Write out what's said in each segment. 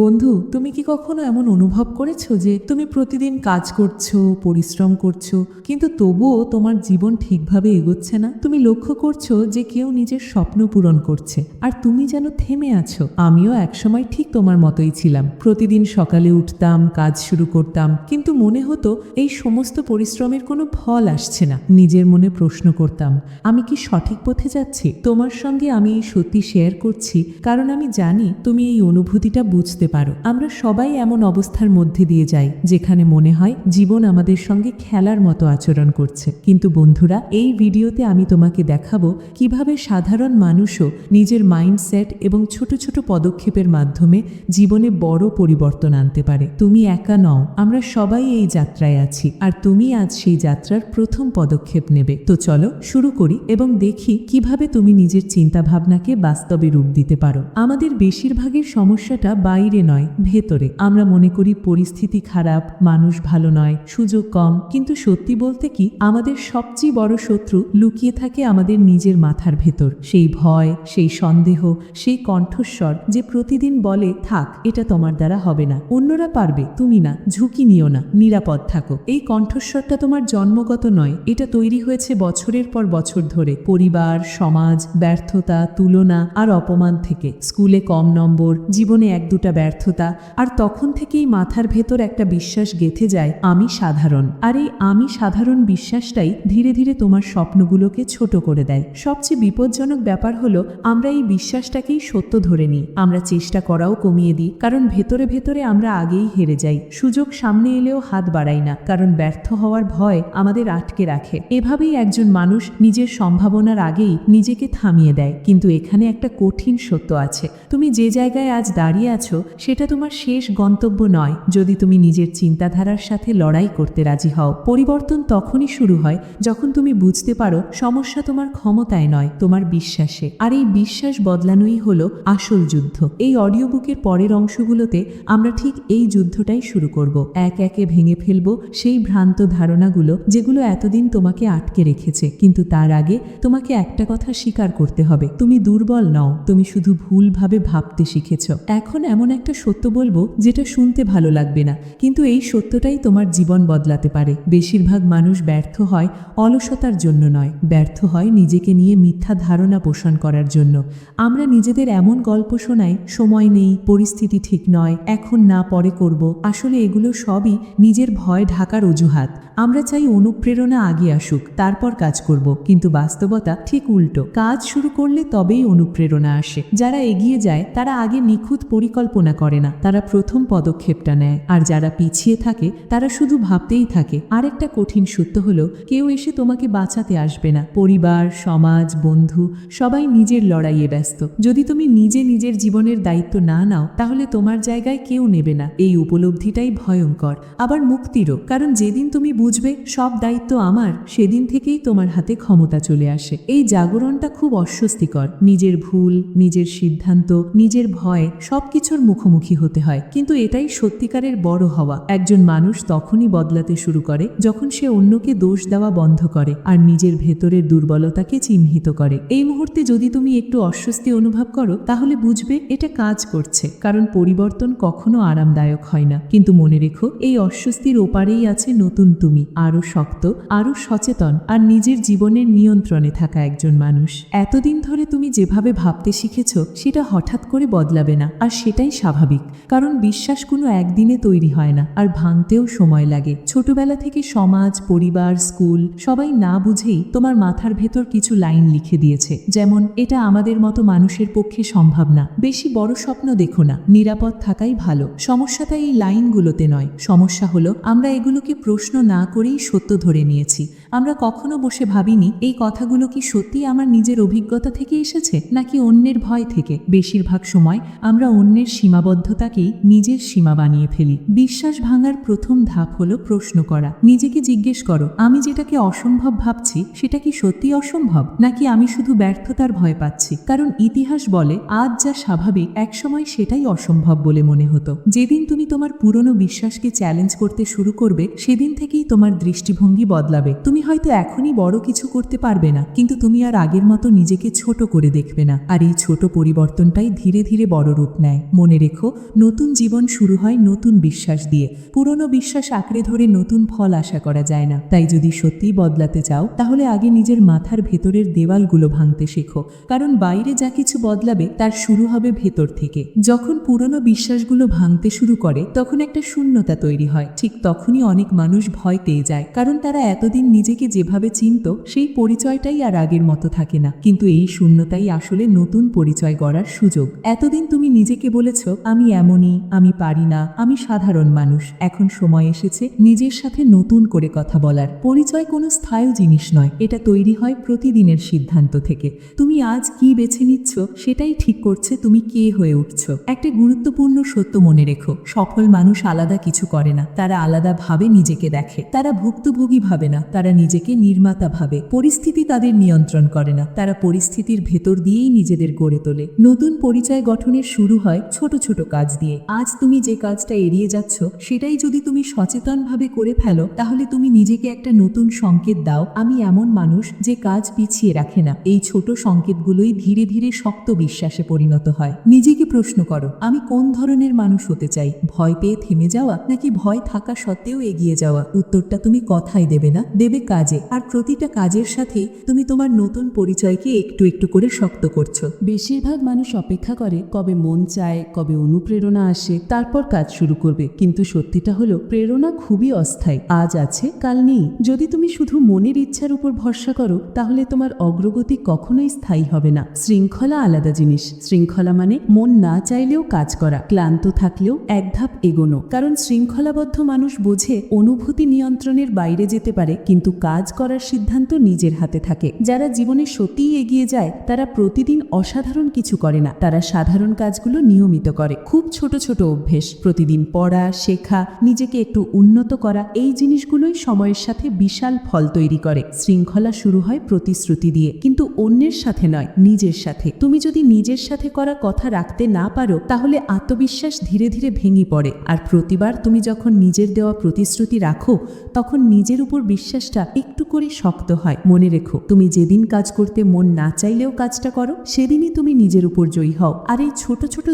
বন্ধু, তুমি কি কখনো এমন অনুভব করেছ যে তুমি প্রতিদিন কাজ করছ, পরিশ্রম করছ, কিন্তু তবুও তোমার জীবন ঠিকভাবে এগোচ্ছে না? তুমি লক্ষ্য করছ যে কেউ নিজের স্বপ্ন পূরণ করছে, আর তুমি যেন থেমে আছো। আমিও একসময় ঠিক তোমার মতোই ছিলাম। প্রতিদিন সকালে উঠতাম, কাজ শুরু করতাম, কিন্তু মনে হতো এই সমস্ত পরিশ্রমের কোনো ফল আসছে না। নিজের মনে প্রশ্ন করতাম, আমি কি সঠিক পথে যাচ্ছি? তোমার সঙ্গে আমি এই সত্যি শেয়ার করছি, কারণ আমি জানি তুমি এই অনুভূতিটা বুঝতে পারো, আমরা সবাই এমন অবস্থার মধ্যে দিয়ে যাই, যেখানে মনে হয় জীবন আমাদের সঙ্গে খেলার মতো আচরণ করছে। কিন্তু বন্ধুরা, এই ভিডিওতে আমি তোমাকে দেখাবো কীভাবে সাধারণ মানুষও নিজের মাইন্ডসেট এবং ছোট ছোট পদক্ষেপের মাধ্যমে জীবনে বড় পরিবর্তন আনতে পারে। তুমি একা নও, আমরা সবাই এই যাত্রায় আছি, আর তুমি আজ সেই যাত্রার প্রথম পদক্ষেপ নেবে। তো চলো, শুরু করি এবং দেখি কীভাবে তুমি নিজের চিন্তাভাবনাকে বাস্তবে রূপ দিতে পারো। আমাদের বেশিরভাগের সমস্যাটা বাইরে নয়, ভেতরে। আমরা মনে করি পরিস্থিতি খারাপ, মানুষ ভালো নয়, সুযোগ কম, কিন্তু সত্যি বলতে কি, আমাদের সবচেয়ে বড় শত্রু লুকিয়ে থাকে আমাদের নিজের মাথার ভেতর। সেই ভয়, সেই সন্দেহ, সেই কণ্ঠস্বর যে প্রতিদিন বলে, থাক, এটা তোমার দ্বারা হবে না। অন্যরা পারবে, তুমি না, ঝুঁকি নিও না, নিরাপদ থাকো। এই কণ্ঠস্বরটা তোমার জন্মগত নয়, এটা তৈরি হয়েছে বছরের পর বছর ধরে। পরিবার, সমাজ, ব্যর্থতা, তুলনা আর অপমান থেকে। স্কুলে কম নম্বর, জীবনে এক দুটা ব্যর্থতা, আর তখন থেকেই মাথার ভেতর একটা বিশ্বাস গেথে যায়, আমি সাধারণ। আর এই আমি সাধারণ বিশ্বাসটাই ধীরে ধীরে তোমার স্বপ্নগুলোকে ছোট করে দেয়। সবচেয়ে বিপজ্জনক ব্যাপার হলো, আমরা এই বিশ্বাসটাকেই সত্য ধরে নিই। আমরা চেষ্টা করাও কমিয়ে দিই, কারণ ভেতরে ভেতরে আমরা আগেই হেরে যাই। সুযোগ সামনে এলেও হাত বাড়াই না, কারণ ব্যর্থ হওয়ার ভয় আমাদের আটকে রাখে। এভাবেই একজন মানুষ নিজের সম্ভাবনার আগেই নিজেকে থামিয়ে দেয়। কিন্তু এখানে একটা কঠিন সত্য আছে। তুমি যে জায়গায় আজ দাঁড়িয়ে আছো সেটা তোমার শেষ গন্তব্য নয়। যদি তুমি নিজের চিন্তাধারার সাথে লড়াই করতে রাজি হও, পরিবর্তন তখনই শুরু হয় যখন তুমি বুঝতে পারো সমস্যা তোমার ক্ষমতায় নয়, তোমার বিশ্বাসে। আর এই বিশ্বাস বদলানোই হলো আসল যুদ্ধ। এই অডিও বুকের পরের অংশগুলোতে আমরা ঠিক এই যুদ্ধটাই শুরু করব। এক একে ভেঙে ফেলব সেই ভ্রান্ত ধারণাগুলো যেগুলো এতদিন তোমাকে আটকে রেখেছে। কিন্তু তার আগে তোমাকে একটা কথা স্বীকার করতে হবে। তুমি দুর্বল নও, তুমি শুধু ভুলভাবে ভাবতে শিখেছ। এখন এমন একটা সত্য বলব যেটা শুনতে ভালো লাগবে না। কিন্তু এই সত্যটাই তোমার জীবন বদলাতে পারে। বেশিরভাগ মানুষ ব্যর্থ হয় অলসতার জন্য নয়। ব্যর্থ হয় নিজেকে নিয়ে মিথ্যা ধারণা পোষণ করার জন্য। আমরা নিজেদের এমন গল্প শোনাই, সময় নেই, পরিস্থিতি ঠিক নয়, এখন না, পরে করব। আসলে এগুলো সবই নিজের ভয় ঢাকার অজুহাত। আমরা চাই অনুপ্রেরণা আগে আসুক, তারপর কাজ করব। কিন্তু বাস্তবতা ঠিক উল্টো। কাজ শুরু করলে তবেই অনুপ্রেরণা আসে। যারা এগিয়ে যায়, তারা আগে নিখুঁত পরিকল্পনা করে না। তারা প্রথম পদক্ষেপটা নেয়। আর যারা পিছিয়ে থাকে, তারা শুধু ভাবতেই থাকে। আরেকটা কঠিন সত্য হলো, কেউ এসে তোমাকে বাঁচাতে আসবে না। পরিবার, সমাজ, বন্ধু, সবাই নিজের লড়াইয়ে ব্যস্ত। যদি তুমি নিজে নিজের জীবনের দায়িত্ব না নাও, তাহলে তোমার জায়গায় কেউ নেবে না। এই উপলব্ধিটাই ভয়ঙ্কর। আবার মুক্তিরও। কারণ যেদিন তুমি বুঝবে, সব দায়িত্ব আমার, সেদিন থেকেই তোমার হাতে ক্ষমতা চলে আসে। এই জাগরণটা খুব অস্বস্তিকর। নিজের ভুল, নিজের সিদ্ধান্ত, নিজের ভয়, সবকিছুর মুখোমুখি হতে হয়। কিন্তু এটাই সত্যিকারের বড় হওয়া। একজন মানুষ তখনই বদলাতে শুরু করে, যখন সে অন্যকে দোষ দেওয়া বন্ধ করে আর নিজের ভেতরের দুর্বলতাকে চিহ্নিত করে। এই মুহূর্তে যদি তুমি একটু অস্বস্তি অনুভব করো, তাহলে বুঝবে এটা কাজ করছে। কারণ পরিবর্তন কখনো আরামদায়ক হয় না। কিন্তু মনে রেখো, এই অস্বস্তির ওপারেই আছে নতুন তুমি। আরও শক্ত আরও সচেতন আর নিজের জীবনের নিয়ন্ত্রণে থাকা একজন মানুষ। এতদিন ধরে তুমি যেভাবে ভাবতে শিখেছ, সেটা হঠাৎ করে বদলাবে না। আর সেটাই স্বাভাবিক, কারণ বিশ্বাস কোনো একদিনে তৈরি হয় না আর ভাঙতেও সময় লাগে। ছোটবেলা থেকে সমাজ, পরিবার, স্কুল সবাই না বুঝেই তোমার মাথার ভেতর কিছু লাইন লিখে দিয়েছে, যেমন, এটা আমাদের মতো মানুষের পক্ষে সম্ভব না। বেশি বড় স্বপ্ন দেখো না। নিরাপদ থাকাই ভালো। সমস্যাটা এই লাইনগুলোতে নয়। সমস্যা হলো, আমরা এগুলোকে প্রশ্ন না করেই সত্য ধরে নিয়েছি। আমরা কখনো বসে ভাবিনি, এই কথাগুলো কি সত্যি আমার নিজের অভিজ্ঞতা থেকে এসেছে? নাকি অন্যের ভয় থেকে? বেশিরভাগ সময় আমরা অন্যের সীমাবদ্ধতাকেই নিজের সীমা বানিয়ে ফেলি। বিশ্বাস ভাঙার প্রথম ধাপ হলো প্রশ্ন করা। নিজেকে জিজ্ঞেস করো, আমি যেটাকে অসম্ভব ভাবছি, সেটা কি সত্যি অসম্ভব? নাকি আমি শুধু ব্যর্থতার ভয় পাচ্ছি? কারণ ইতিহাস বলে, আজ যা স্বাভাবিক, একসময় সেটাই অসম্ভব বলে মনে হতো। যেদিন তুমি তোমার পুরনো বিশ্বাসকে চ্যালেঞ্জ করতে শুরু করবে, সেদিন থেকেই তোমার দৃষ্টিভঙ্গি বদলাবে। তুমি হয়তো এখনই বড় কিছু করতে পারবে না, কিন্তু তুমি আর আগের মতো নিজেকে ছোট করে দেখবে না। আর এই ছোট পরিবর্তনটাই ধীরে ধীরে বড় রূপ নেয়। মনে রেখো, নতুন জীবন শুরু হয় নতুন বিশ্বাস দিয়ে। পুরনো বিশ্বাস আঁকড়ে ধরে নতুন ফল আশা করা যায় না। তাই যদি সত্যিই বদলাতে চাও, তাহলে আগে নিজের মাথার ভেতরের দেওয়ালগুলো ভাঙতে শেখো। কারণ বাইরে যা কিছু বদলাবে, তার শুরু হবে ভেতর থেকে। যখন পুরনো বিশ্বাসগুলো ভাঙতে শুরু করে, তখন একটা শূন্যতা তৈরি হয়। ঠিক তখনই অনেক মানুষ ভয় পেয়ে যায়। কারণ তারা এতদিন নিজেকে যেভাবে চিনত, সেই পরিচয়টাই আর আগের মতো থাকে না। কিন্তু এই শূন্যতাই আসলে নতুন পরিচয় গড়ার সুযোগ। এতদিন তুমি নিজেকে বলেছ আমি এমনই, আমি পারি না, আমি সাধারণ মানুষ। এখন সময় এসেছে নিজের সাথে নতুন করে কথা বলার। পরিচয় কোনো স্থায়ী জিনিস নয়, এটা তৈরি হয় প্রতিদিনের সিদ্ধান্ত থেকে। তুমি আজ কি বেছে নিচ্ছ, সেটাই ঠিক করছে তুমি কে হয়ে উঠছ। একটা গুরুত্বপূর্ণ সত্য মনে রেখো, সফল মানুষ আলাদা কিছু করে না, তারা আলাদা ভাবে নিজেকে দেখে। তারা ভুক্তভোগী ভাবে না, তারা নিজেকে নির্মাতা ভাবে। পরিস্থিতি তাদের নিয়ন্ত্রণ করে না, তারা পরিস্থিতির ভেতর দিয়েই নিজেদের গড়ে তোলে। নতুন পরিচয় গঠনের শুরু হয় ছোট ছোট ছোট কাজ দিয়ে। আজ তুমি যে কাজটা এড়িয়ে যাচ্ছ, সেটাই যদি তুমি সচেতনভাবে করে ফেলো, তাহলে তুমি নিজেকে একটা নতুন সংকেত দাও, আমি এমন মানুষ যে কাজ পিছিয়ে রাখে না। এই ছোট সংকেতগুলোই ধীরে ধীরে শক্ত বিশ্বাসে পরিণত হয়। নিজেকে প্রশ্ন করো, আমি কোন ধরনের মানুষ হতে চাই? ভয় পেয়ে থেমে যাওয়া, নাকি ভয় থাকা সত্ত্বেও এগিয়ে যাওয়া? উত্তরটা তুমি কথাই দেবে না, দেবে কাজে। আর প্রতিটা কাজের সাথেই তুমি তোমার নতুন পরিচয়কে একটু একটু করে শক্ত করছ। বেশিরভাগ মানুষ অপেক্ষা করে কবে মন চায় অনুপ্রেরণা আসে, তারপর কাজ শুরু করবে। কিন্তু সত্যিটা হলো, প্রেরণা খুবই অস্থায়ী। আজ আছে, কাল নেই। যদি তুমি শুধু মনের ইচ্ছার উপর ভরসা করো, তাহলে তোমার অগ্রগতি কখনোই স্থায়ী হবে না। শৃঙ্খলা আলাদা জিনিস। শৃঙ্খলা মানে মন না চাইলেও কাজ করা। ক্লান্ত থাকলেও এক ধাপ এগোনো। কারণ শৃঙ্খলাবদ্ধ মানুষ বোঝে, অনুভূতি নিয়ন্ত্রণের বাইরে যেতে পারে, কিন্তু কাজ করার সিদ্ধান্ত নিজের হাতে থাকে। যারা জীবনে সত্যিই এগিয়ে যায়, তারা প্রতিদিন অসাধারণ কিছু করে না। তারা সাধারণ কাজগুলো নিয়মিত করে। খুব ছোট ছোট অভ্যেস, প্রতিদিন পড়া, শেখা, নিজেকে একটু উন্নত করা, এই জিনিসগুলোই সময়ের সাথে বিশাল ফল তৈরি করে। শৃঙ্খলা শুরু হয় প্রতিশ্রুতি দিয়ে, কিন্তু অন্যের সাথে নয়, নিজের সাথে। তুমি যদি নিজের সাথে করা কথা রাখতে না পারো, তাহলে আত্মবিশ্বাস ধীরে ধীরে ভেঙে পড়ে। আর প্রতিবার তুমি যখন নিজের দেওয়া প্রতিশ্রুতি রাখো, তখন নিজের উপর বিশ্বাসটা একটু করে শক্ত হয়। মনে রেখো, তুমি যেদিন কাজ করতে মন না চাইলেও কাজটা করো, সেদিনই তুমি নিজের উপর জয়ী হও। আর এই ছোট ছোট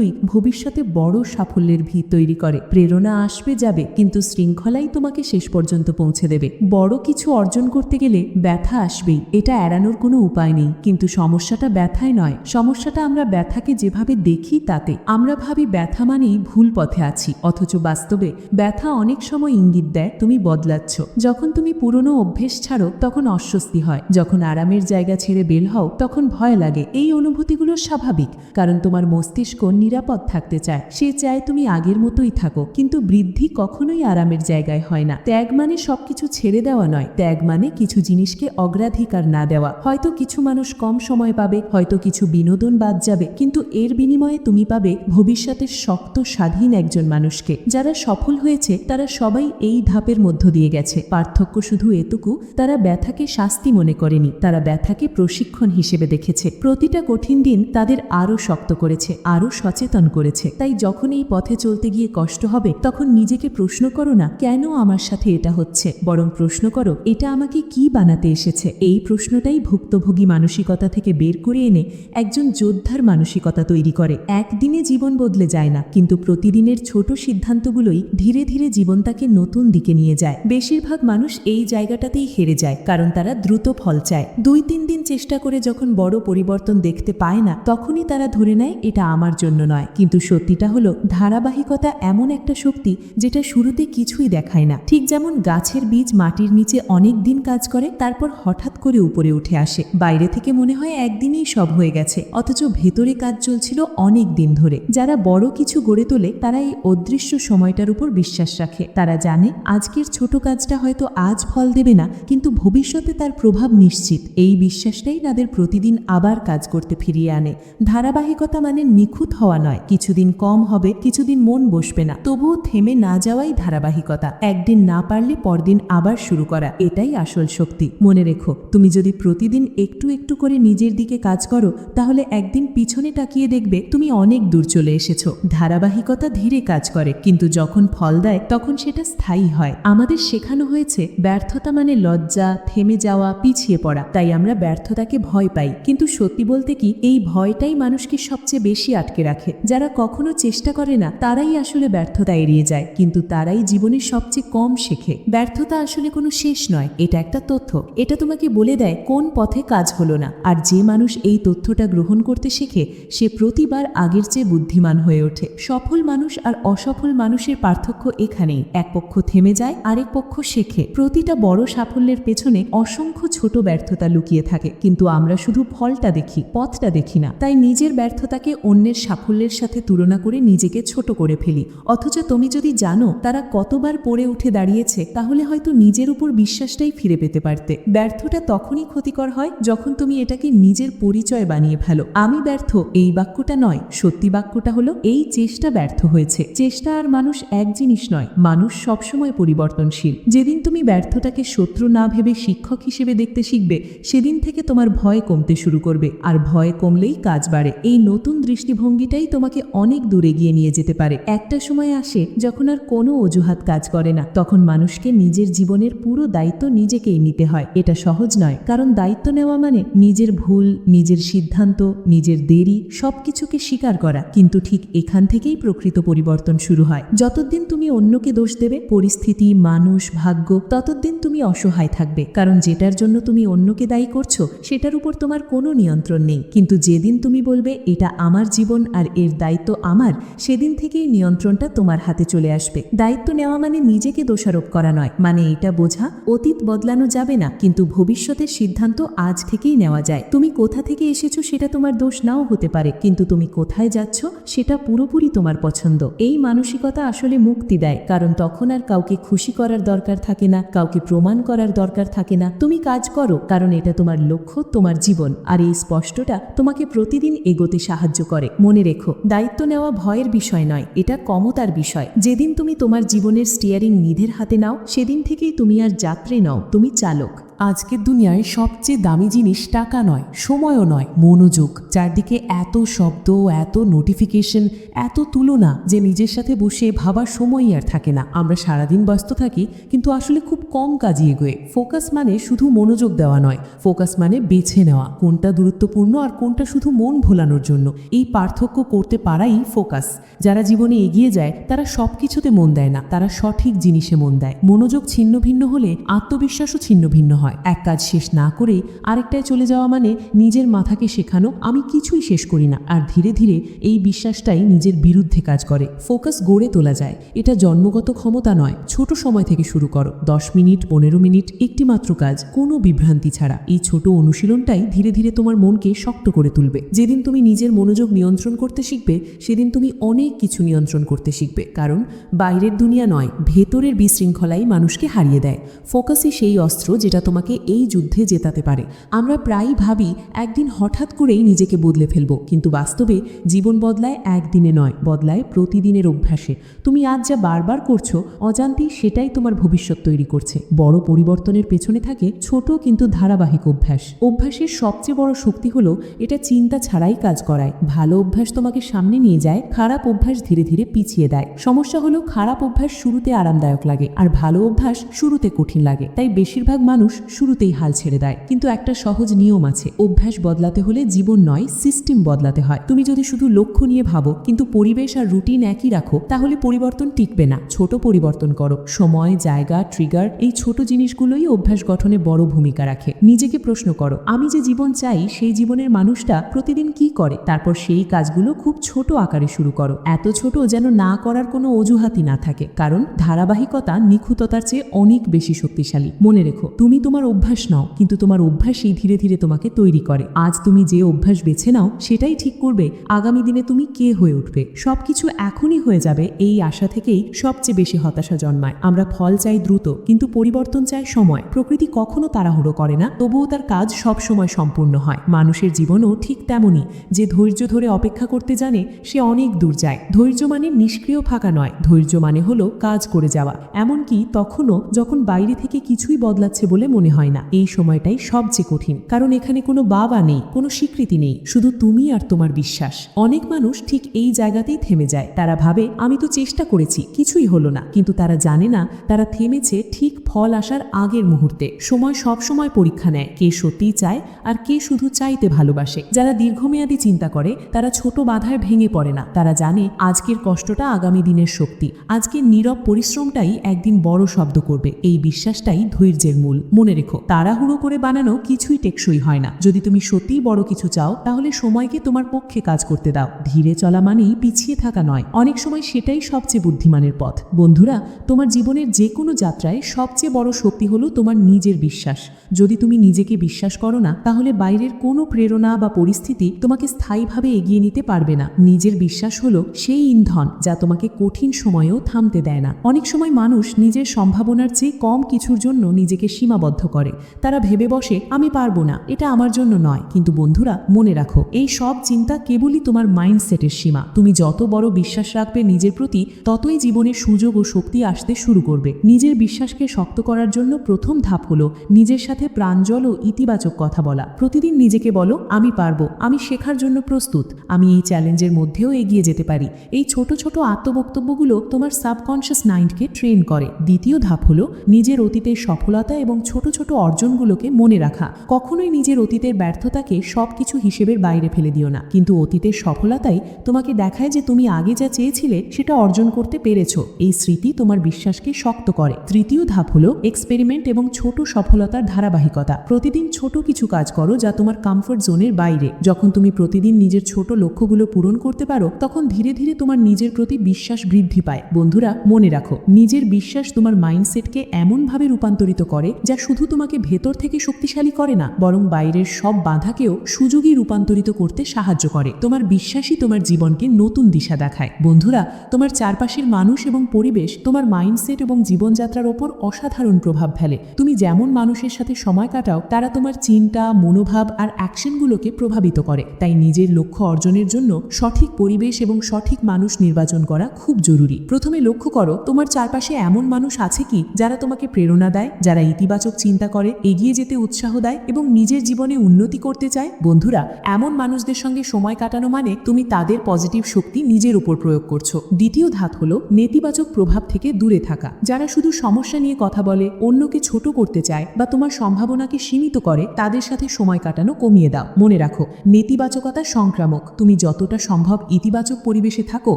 জয়গুলোই ভবিষ্যতে বড় সাফল্যের ভিত তৈরি করে। প্রেরণা আসবে যাবে, কিন্তু শৃঙ্খলাই তোমাকে শেষ পর্যন্ত পৌঁছে দেবে। বড় কিছু অর্জন করতে গেলে ব্যথা আসবেই, এটা এড়ানোর কোনো উপায় নেই। কিন্তু সমস্যাটা ব্যথায় নয়। সমস্যাটা আমরা ব্যথাকে যেভাবে দেখি তাতে। আমরা ভাবি ব্যথা মানেই ভুল পথে আছি, অথচ বাস্তবে ব্যথা অনেক সময় ইঙ্গিত দেয়, তুমি বদলাচ্ছ। যখন তুমি পুরনো অভ্যেস ছাড়ো, তখন অস্বস্তি হয়। যখন আরামের জায়গা ছেড়ে বের হও, তখন ভয় লাগে। এই অনুভূতিগুলো স্বাভাবিক, কারণ তোমার মস্তিষ্ক নিরাপদ থাকতে চায়। সে চায় তুমি আগের মতোই থাকো, কিন্তু বৃদ্ধি কখনোই আরামের জায়গায় হয় না। ত্যাগ মানে সবকিছু ছেড়ে দেওয়া নয়। ত্যাগ মানে কিছু জিনিসকে অগ্রাধিকার না দেওয়া। হয়তো কিছু মানুষ কম সময় পাবে, হয়তো কিছু বিনোদন বাদ যাবে, কিন্তু এর বিনিময়ে তুমি পাবে ভবিষ্যতের শক্ত, স্বাধীন একজন মানুষকে। যারা সফল হয়েছে, তারা সবাই এই ধাপের মধ্য দিয়ে গেছে। পার্থক্য শুধু এটুকু, তারা ব্যথাকে শাস্তি মনে করেনি। তারা ব্যথাকে প্রশিক্ষণ হিসেবে দেখেছে। প্রতিটা কঠিন দিন তাদের আরও শক্ত করেছে, আরও সচেতন করেছে। তাই যখন এই পথে চলতে গিয়ে কষ্ট হবে, তখন নিজেকে প্রশ্ন করো না, কেন আমার সাথে এটা হচ্ছে? বরং প্রশ্ন করো, এটা আমাকে কি বানাতে এসেছে? এই প্রশ্নটাই ভুক্তভোগী মানসিকতা থেকে বের করে এনে একজন যোদ্ধার মানসিকতা তৈরি করে। একদিনে জীবন বদলে যায় না, কিন্তু প্রতিদিনের ছোট সিদ্ধান্তগুলোই ধীরে ধীরে জীবনটাকে নতুন দিকে নিয়ে যায়। বেশিরভাগ মানুষ এই জায়গাটাতেই হেরে যায়, কারণ তারা দ্রুত ফল চায়। দুই তিন দিন চেষ্টা করে যখন বড় পরিবর্তন দেখতে পায় না, তখনই তারা ধরে নেয়, এটা আমার জন্য নয়। কিন্তু সত্যিটা হলো, ধারাবাহিকতা এমন একটা শক্তি যেটা শুরুতে কিছুই দেখায় না। ঠিক যেমন গাছের বীজ মাটির নিচে অনেক দিন কাজ করে, তারপর হঠাৎ করে উপরে উঠে আসে। বাইরে থেকে মনে হয় একদিনেই সব হয়ে গেছে। অথচ ভেতরে কাজ চলছিল অনেক দিন ধরে। যারা বড় কিছু গড়ে তোলে, তারা এই অদৃশ্য সময়টার উপর বিশ্বাস রাখে। তারা জানে, আজকের ছোট কাজটা হয়তো আজ ফল দেবে না, কিন্তু ভবিষ্যতে তার প্রভাব নিশ্চিত। এই বিশ্বাসটাই তাদের প্রতিদিন আবার কাজ করতে ফিরিয়ে আনে। ধারাবাহিকতা মানে নিখুঁত হওয়া নয়। কিছুদিন কম হবে, কিছুদিন মন বসবে না। তবুও থেমে না যাওয়াই ধারাবাহিকতা। একদিন না পারলে পরদিন আবার শুরু করা। এটাই আসল শক্তি। মনে রেখো, তুমি যদি প্রতিদিন একটু একটু করে নিজের দিকে কাজ করো, তাহলে একদিন পিছনে তাকিয়ে দেখবে তুমি অনেক দূর চলে এসেছ। ধারাবাহিকতা ধীরে কাজ করে, কিন্তু যখন ফল দেয়, তখন সেটা স্থায়ী হয়। আমাদের শেখানো হয়েছে, ব্যর্থতা মানে লজ্জা, থেমে যাওয়া, পিছিয়ে পড়া। তাই আমরা ব্যর্থতাকে ভয় পাই। কিন্তু সত্যি বলতে কি, এই ভয়টাই মানুষকে সবচেয়ে বেশি আটকে রাখে। রাখে। যারা কখনো চেষ্টা করে না, তারাই আসলে ব্যর্থতা এড়িয়ে যায়। কিন্তু তারাই জীবনের সবচেয়ে কম শেখে। ব্যর্থতা আসলে কোনো শেষ নয়, এটা একটা তথ্য। এটা তোমাকে বলে দেয় কোন পথে কাজ হলো না। আর যে মানুষ এই তথ্যটা গ্রহণ করতে শেখে, সে প্রতিবার আগের চেয়ে বুদ্ধিমান হয়ে ওঠে। সফল মানুষ আর অসফল মানুষের পার্থক্য এখানেই। এক পক্ষ থেমে যায়, আরেক পক্ষ শেখে। প্রতিটা বড় সাফল্যের পেছনে অসংখ্য ছোট ব্যর্থতা লুকিয়ে থাকে। কিন্তু আমরা শুধু ফলটা দেখি, পথটা দেখি না। তাই নিজের ব্যর্থতাকে অন্যের সাফল্যের সাথে তুলনা করে নিজেকে ছোট করে ফেলি। অথচ তুমি যদি জানো তারা কতবার পড়ে উঠে দাঁড়িয়েছে, তাহলে হয়তো নিজের উপর বিশ্বাসটাই ফিরে পেতে পারতে। ব্যর্থটা তখনই ক্ষতিকর হয় যখন তুমি এটাকে নিজের পরিচয় বানিয়ে ফেলো। আমি ব্যর্থ, এই বাক্যটা নয়। সত্যি বাক্যটা হলো, এই চেষ্টা ব্যর্থ হয়েছে। চেষ্টা আর মানুষ এক জিনিস নয়, মানুষ সবসময় পরিবর্তনশীল। যেদিন তুমি ব্যর্থতাকে শত্রু না ভেবে শিক্ষক হিসেবে দেখতে শিখবে, সেদিন থেকে তোমার ভয় কমতে শুরু করবে। আর ভয় কমলেই কাজ বাড়ে। এই নতুন দৃষ্টিভঙ্গিটাই তোমাকে অনেক দূরে গিয়ে নিয়ে যেতে পারে। একটা সময় আসে যখন আর কোনো অজুহাত কাজ করে না। তখন মানুষকে নিজের জীবনের পুরো দায়িত্ব নিজেকেই নিতে হয়। এটা সহজ নয়। কারণ দায়িত্ব নেওয়া মানে নিজের ভুল, নিজের সিদ্ধান্ত, নিজের দেরি সবকিছুকে স্বীকার করা। কিন্তু ঠিক এখান থেকেই প্রকৃত পরিবর্তন শুরু হয়। যতদিন তুমি অন্যকে দোষ দেবে, পরিস্থিতি, মানুষ, ভাগ্য, ততদিন তুমি অসহায় থাকবে। কারণ যেটার জন্য তুমি অন্যকে দায়ী করছ, সেটার উপর তোমার কোনো নিয়ন্ত্রণ নেই। কিন্তু যেদিন তুমি বলবে, এটা আমার জীবন আর এর দায়িত্ব আমার, সেদিন থেকেই নিয়ন্ত্রণটা তোমার হাতে চলে আসবে। দায়িত্ব নেওয়া মানে নিজেকে দোষারোপ করা নয়। মানে এটা বোঝা, অতীত বদলানো যাবে না, কিন্তু ভবিষ্যতের সিদ্ধান্ত আজ থেকেই নেওয়া যায়। তুমি কোথা থেকে এসেছ সেটা তোমার দোষ নাও হতে পারে, কিন্তু তুমি কোথায় যাচ্ছ সেটা পুরোপুরি তোমার পছন্দ। এই মানসিকতা আসলে মুক্তি দেয়, কারণ তখন আর কাউকে খুশি করার দরকার থাকে না, কাউকে প্রমাণ করার দরকার থাকে না। তুমি কাজ করো, কারণ এটা তোমার লক্ষ্য, তোমার জীবন। আর এই স্পষ্টটা তোমাকে প্রতিদিন এগোতে সাহায্য করে। মনে রেখো দায়িত্ব নেওয়া ভয়ের বিষয় নয়, এটা কমতার বিষয়। যেদিন তুমি তোমার জীবনের স্টিয়ারিং নিধের হাতে নাও, সেদিন থেকেই তুমি আর যাত্রী নও, তুমি চালক। আজকের দুনিয়ায় সবচেয়ে দামি জিনিস টাকা নয়, সময়ও নয়, মনোযোগ। চারদিকে এত শব্দ, এত নোটিফিকেশন এত তুলনা যে নিজের সাথে বসে ভাবার সময়ই আর থাকে না। আমরা সারাদিন ব্যস্ত থাকি, কিন্তু আসলে খুব কম কাজই এগোয়। ফোকাস মানে শুধু মনোযোগ দেওয়া নয়, ফোকাস মানে বেছে নেওয়া। কোনটা গুরুত্বপূর্ণ আর কোনটা শুধু মন ভোলানোর জন্য। এই পার্থক্য করতে পারাই ফোকাস। যারা জীবনে এগিয়ে যায়, তারা সব কিছুতে মন দেয় না, তারা সঠিক জিনিসে মন দেয়। মনোযোগ ছিন্ন ভিন্ন হলে আত্মবিশ্বাসও ছিন্ন ভিন্ন হয়। এক কাজ শেষ না করে আরেকটায় চলে যাওয়া মানে নিজের মাথাকে শেখানো, আমি কিছুই শেষ করি না। আর ধীরে ধীরে এই বিশ্বাসটাই নিজের বিরুদ্ধে কাজ করে। ফোকাস গড়ে তোলা যায়। এটা জন্মগত ক্ষমতা নয়। ছোট সময় থেকে শুরু করো। দশ মিনিট, পনেরো মিনিট, একটি মাত্র কাজ। কোনো বিভ্রান্তি ছাড়া। এই ছোট অনুশীলনটাই ধীরে ধীরে তোমার মনকে শক্ত করে তুলবে। যেদিন তুমি নিজের মনোযোগ নিয়ন্ত্রণ করতে শিখবে, সেদিন তুমি অনেক কিছু নিয়ন্ত্রণ করতে শিখবে। কারণ বাইরের দুনিয়া নয়, ভেতরের বিশৃঙ্খলাই মানুষকে হারিয়ে দেয়। ফোকাসই সেই অস্ত্র যেটা তোমাকে এই যুদ্ধে জেতাতে পারে। আমরা প্রায়ই ভাবি, একদিন হঠাৎ করেই নিজেকে বদলে ফেলব। কিন্তু বাস্তবে জীবন বদলায় একদিনে নয়, বদলায় প্রতিদিনের অভ্যাসে। তুমি আজ যা বারবার করছ, অজান্তেই সেটাই তোমার ভবিষ্যৎ তৈরি করছে। বড় পরিবর্তনের পেছনে থাকে ছোট কিন্তু ধারাবাহিক অভ্যাস। অভ্যাসের সবচেয়ে বড় শক্তি হলো, এটা চিন্তা ছাড়াই কাজ করায়। ভালো অভ্যাস তোমাকে সামনে নিয়ে যায়, খারাপ অভ্যাস ধীরে ধীরে পিছিয়ে দেয়। সমস্যা হলো, খারাপ অভ্যাস শুরুতে আরামদায়ক লাগে, আর ভালো অভ্যাস শুরুতে কঠিন লাগে। তাই বেশিরভাগ মানুষ শুরুতেই হাল ছেড়ে দেয়। কিন্তু একটা সহজ নিয়ম আছে, অভ্যাস বদলাতে হলে জীবন নয় সিস্টেম বদলাতে হয়। তুমি যদি শুধু লক্ষ্য নিয়ে ভাবো, কিন্তু পরিবেশ আর রুটিন একই রাখো, তাহলে পরিবর্তন টিকবে না। ছোট পরিবর্তন করো। সময়, জায়গা ট্রিগার এই ছোট জিনিসগুলোই অভ্যাস গঠনে বড় ভূমিকা রাখে। নিজেকে প্রশ্ন করো, আমি যে জীবন চাই, সেই জীবনের মানুষটা প্রতিদিন কি করে? তারপর সেই কাজগুলো খুব ছোট আকারে শুরু করো। এত ছোট যেন না করার কোনো অজুহাতই না থাকে। কারণ ধারাবাহিকতা নিখুঁততার চেয়ে অনেক বেশি শক্তিশালী। মনে রেখো, তুমি তোমার অভ্যাস নাও, কিন্তু তোমার অভ্যাসই ধীরে ধীরে তোমাকে তৈরি করে। আজ তুমি যে অভ্যাস বেছে নাও, সেটাই ঠিক করবে। আগামী দিনে তুমি কে হয়ে উঠবে? সবকিছু এখনই হয়ে যাবে এই আশা থেকেই সবচেয়ে বেশি হতাশা জন্মায়। আমরা ফল চাই দ্রুত, কিন্তু পরিবর্তন চাই সময়। প্রকৃতি কখনো তাড়াহুড়ো করে না, তবুও তার কাজ সব সময় সম্পূর্ণ হয়। মানুষের জীবনও ঠিক তেমনই, যে ধৈর্য ধরে অপেক্ষা করতে জানে, সে অনেক দূর যায়। ধৈর্য মানে নিষ্ক্রিয় ফাঁকা নয়। ধৈর্য মানে হলো কাজ করে যাওয়া। এমনকি তখনও যখন বাইরে থেকে কিছুই বদলাচ্ছে বলে মনে হয় না। এই সময়টাই সবচেয়ে কঠিন। কারণ এখানে কোনো বাবা নেই, কোনো স্বীকৃতি নেই, শুধু তুমি আর তোমার বিশ্বাস। অনেক মানুষ ঠিক এই জায়গাতেই থেমে যায়। তারা ভাবে, আমি তো চেষ্টা করেছি, কিছুই হলো না। কিন্তু তারা জানে না, তারা থেমেছে ঠিক ফল আসার আগের মুহূর্তে। সময় সব সময় পরীক্ষা নেয়, কে সত্যিই চায় আর কে শুধু চাইতে ভালোবাসে। যারা দীর্ঘমেয়াদী চিন্তা করে, তারা ছোট বাধায় ভেঙে পড়ে না। তারা জানে, আজকের কষ্টটা আগামী দিনের শক্তি। আজকের নীরব পরিশ্রমটাই একদিন বড় শব্দ করবে। এই বিশ্বাসটাই ধৈর্যের মূল। মনে রেখো, তাড়াহুড়ো করে বানানো কিছুই টেকসই হয় না। যদি তুমি সত্যিই বড় কিছু চাও, তাহলে সময়কে তোমার পক্ষে কাজ করতে দাও। ধীরে চলা মানেই পিছিয়ে থাকা নয়। অনেক সময় সেটাই সবচেয়ে বুদ্ধিমানের পথ। বন্ধুরা, তোমার জীবনের যে কোনো যাত্রায় সবচেয়ে বড় শক্তি হলো তোমার নিজের বিশ্বাস। যদি তুমি নিজেকে বিশ্বাস করো না, তাহলে বাইরের কোনো প্রেরণা বা পরিস্থিতি তোমাকে স্থায়ীভাবে এগিয়ে নিতে পারবে না। নিজের বিশ্বাস হলো সেই ইন্ধন যা তোমাকে কঠিন সময়েও থামতে দেয় না। অনেক সময় মানুষ নিজের সম্ভাবনার চেয়ে কম কিছুর জন্য নিজেকে সীমাবদ্ধ করে। তারা ভেবে বসে, আমি পারব না, এটা আমার জন্য নয়। কিন্তু বন্ধুরা, মনে রাখো, এই সব চিন্তা কেবলই তোমার মাইন্ডসেটের সীমা। তুমি যত বড় বিশ্বাস রাখবে নিজের প্রতি, ততই জীবনে সুযোগ ও শক্তি আসতে শুরু করবে। নিজের বিশ্বাসকে শক্ত করার জন্য প্রথম ধাপ হলো নিজের সাথে প্রাঞ্জল ও ইতিবাচক কথা বলা। প্রতিদিন নিজেকে বলো, আমি পারব, আমি শেখার জন্য প্রস্তুত, আমি এই চ্যালেঞ্জের মধ্যেও এগিয়ে যেতে পারি। এই ছোট ছোট আত্মবক্তব্যগুলো তোমার সাবকনশিয়াস মাইন্ডকে ট্রেন করে। দ্বিতীয় ধাপ হলো নিজের অতীতের সফলতা এবং ছোট ছোট অর্জনগুলোকে মনে রাখা। কখনোই নিজের অতীতের ব্যর্থতাকে সবকিছু হিসেবের বাইরে ফেলে দিও না। কিন্তু অতীতের সফলতাই তোমাকে দেখায় যে তুমি আগে যা চেয়েছিলে, সেটা অর্জন করতে পেরেছ। এই স্মৃতি তোমার বিশ্বাসকে শক্ত করে। তৃতীয় ধাপ হলো এক্সপেরিমেন্ট এবং ছোট সফলতার ধারাবাহিকতা। প্রতিদিন ছোট কিছু কাজ করো যা তোমার কমফোর্ট জোনের বাইরে। যখন তুমি প্রতিদিন নিজের ছোট লক্ষ্যগুলো পূরণ করতে পারো, তখন ধীরে ধীরে তোমার নিজের প্রতি বিশ্বাস বৃদ্ধি পায়। বন্ধুরা, মনে রাখো, নিজের বিশ্বাস তোমার মাইন্ডসেটকে এমনভাবে রূপান্তরিত করে যা শুধু তোমাকে ভেতর থেকে শক্তিশালী করে না, বরং বাইরের সব বাধাকেও সুযোগী রূপান্তরিত করতে সাহায্য করে। তোমার বিশ্বাসই তোমার জীবনকে নতুন দিশা দেখায়। বন্ধুরা, তোমার চারপাশের মানুষ এবং পরিবেশ তোমার মাইন্ডসেট এবং জীবনযাত্রার ওপর অসাধারণ প্রভাব ফেলে। তুমি যেমন মানুষের সাথে সময় কাটাও, তারা তোমার চিন্তা, মনোভাব আর অ্যাকশনগুলোকে প্রভাবিত করে। তাই নিজের লক্ষ্য অর্জনের জন্য সঠিক পরিবেশ এবং সঠিক মানুষ নির্বাচন করা খুব জরুরি। প্রথমে লক্ষ্য করো, তোমার চারপাশে এমন মানুষ আছে কি যারা তোমাকে প্রেরণা দেয়, যারা ইতিবাচক চিন্তা করে, এগিয়ে যেতে উৎসাহ দেয় এবং নিজের জীবনে উন্নতি করতে চায়? বন্ধুরা, এমন মানুষদের সঙ্গে সময় কাটানো মানে তুমি তাদের পজিটিভ শক্তি নিজের উপর প্রয়োগ করছ। দ্বিতীয় ধাপ হলো নেতিবাচক প্রভাব থেকে দূরে থাকা। যারা শুধু সমস্যা নিয়ে কথা বলে, অন্যকে ছোট করতে চায় বা তোমার সম্ভাবনাকে সীমিত করে, তাদের সাথে সময় কাটানো কমিয়ে দাও। মনে রাখো, নেতিবাচকতা সংক্রামক। তুমি যতটা সম্ভব ইতিবাচক পরিবেশে থাকো,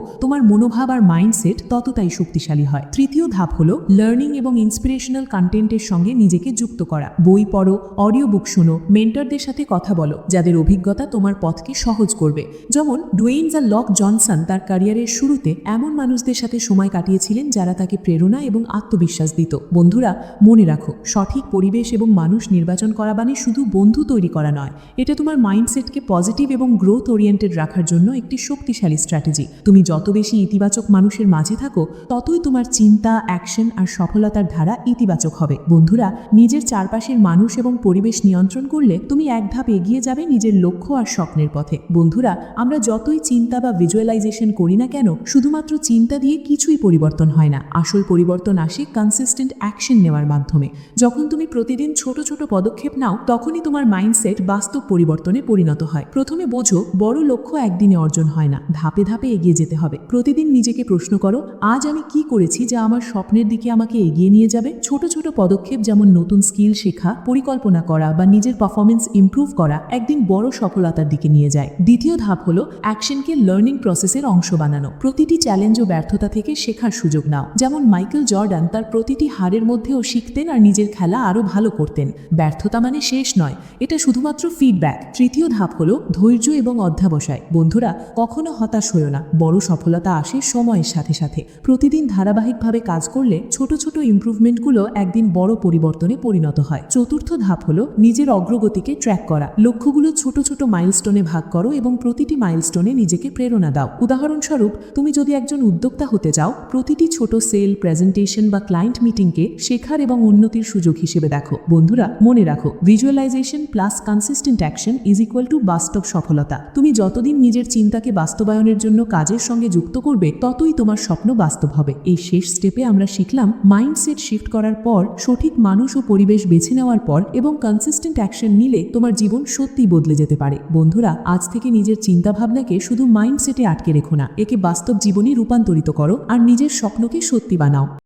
তোমার মনোভাব আর মাইন্ডসেট ততটাই শক্তিশালী হয়। তৃতীয় ধাপ হলো লার্নিং এবং ইন্সপিরেশনাল কন্টেন্টের সঙ্গে নিজেকে যুক্ত করা। বই পড়ো অডিও বুক শোনো মেন্টরদের সাথে কথা বলো, যাদের অভিজ্ঞতা তোমার পথকে সহজ করবে। যেমন ডুয়েইনস আর লক জনসন তার ক্যারিয়ারের শুরুতে এমন মানুষদের সাথে সময় কাটিয়েছিলেন যারা তাকে প্রেরণা এবং আত্মবিশ্বাস দিত। বন্ধুরা, মনে রাখো, সঠিক পরিবেশ এবং মানুষ নির্বাচন করা মানে শুধু বন্ধু তৈরি করা নয়। এটা তোমার মাইন্ডসেটকে পজিটিভ এবং গ্রোথ ওরিয়েন্টেড রাখার জন্য একটি শক্তিশালী স্ট্র্যাটেজি তুমি যত বেশি ইতিবাচক মানুষের মাঝে থাকো, ততই তোমার চিন্তা অ্যাকশন আর সফলতার ধারা ইতিবাচক হবে। বন্ধুরা, নিজের চারপাশের মানুষ এবং পরিবেশ নিয়ন্ত্রণ করলে তুমি এক ধাপ এগিয়ে যাবে নিজের লক্ষ্য আর স্বপ্নের পথে। বন্ধুরা, আমরা যতই চিন্তা বা ভিজুয়ালাইজেশন করি না কেন, শুধুমাত্র চিন্তা দিয়ে কিছুই পরিবর্তন হয় না। আসল পরিবর্তন আসে কনসিস্টেন্ট অ্যাকশন নেওয়ার মাধ্যমে। যখন তুমি প্রতিদিন ছোট ছোট পদক্ষেপ নাও, তখনই তোমার মাইন্ডসেট বাস্তব পরিবর্তনে পরিণত হয়। প্রথমে বোঝো, বড় লক্ষ্য একদিনে অর্জন হয় না। ধাপে ধাপে এগিয়ে যেতে হবে। প্রতিদিন নিজেকে প্রশ্ন করো, আজ আমি কি করেছি যা আমার স্বপ্নের দিকে আমাকে এগিয়ে নিয়ে যাবে? ছোট ছোট পদক্ষেপ যেমন নতুন স্কিল শেখা, পরিকল্পনা করা বা নিজের পারফরমেন্স ইমপ্রুভ করা একদিন বড় সফলতার দিকে নিয়ে যায়। দ্বিতীয় ধাপ হলো অ্যাকশনকে লার্নিং প্রসেসের অংশ বানানো। প্রতিটি চ্যালেঞ্জ ও ব্যর্থতা থেকে শেখার সুযোগ নাও। যেমন মাইকেল জর্ডান তার প্রতিটি হারের মধ্যেও শিখতেন আর নিজের খেলা আরও ভালো করতেন। ব্যর্থতা মানে শেষ নয়, এটা শুধুমাত্র ফিডব্যাক তৃতীয় ধাপ হলো ধৈর্য এবং অধ্যাবসায়। বন্ধুরা, কখনো হতাশ হয়েও না। বড় সফলতা আসে সময়ের সাথে সাথে। প্রতিদিন ধারাবাহিকভাবে কাজ করলে ছোট ছোট ইমপ্রুভমেন্টগুলো একদিন বড় পরিবর্তনে পরিণত হয়। চতুর্থ ধাপ হলো নিজের অগ্রগতিকে ট্র্যাক করা। লক্ষ্যগুলো ছোট ছোট মাইলস্টোনে ভাগ করো এবং প্রতিটি মাইলস্টোনে নিজেকে প্রেরণা দাও। উদাহরণস্বরূপ, তুমি যদি একজন উদ্যোক্তা হতে চাও, প্রতিটি ছোট সেল প্রেজেন্টেশন বা ক্লায়েন্ট মিটিংকে শেখার এবং উন্নতির সুযোগ হিসেবে দেখো। বন্ধুরা, মনে রাখো visualization plus consistent action is equal to বাস্তব সফলতা। তুমি যতদিন নিজের চিন্তাকে বাস্তবায়নের জন্য কাজের সঙ্গে যুক্ত করবে, ততই তোমার স্বপ্ন বাস্তব হবে। এই শেষ স্টেপে আমরা শিখলাম মাইন্ডসেট শিফট করার পর, সঠিক মানুষ ও পরিবেশ বেছে নেওয়ার পর এবং কনসিস্টেন্ট অ্যাকশন নিলে তোমার জীবন সত্যি বদলে যেতে পারে। বন্ধুরা, আজ থেকে নিজের চিন্তাভাবনাকে শুধু মাইন্ডসেটে আটকে রেখো না, একে বাস্তব জীবনে রূপান্তরিত করো আর নিজের স্বপ্নকে সত্যি বানাও।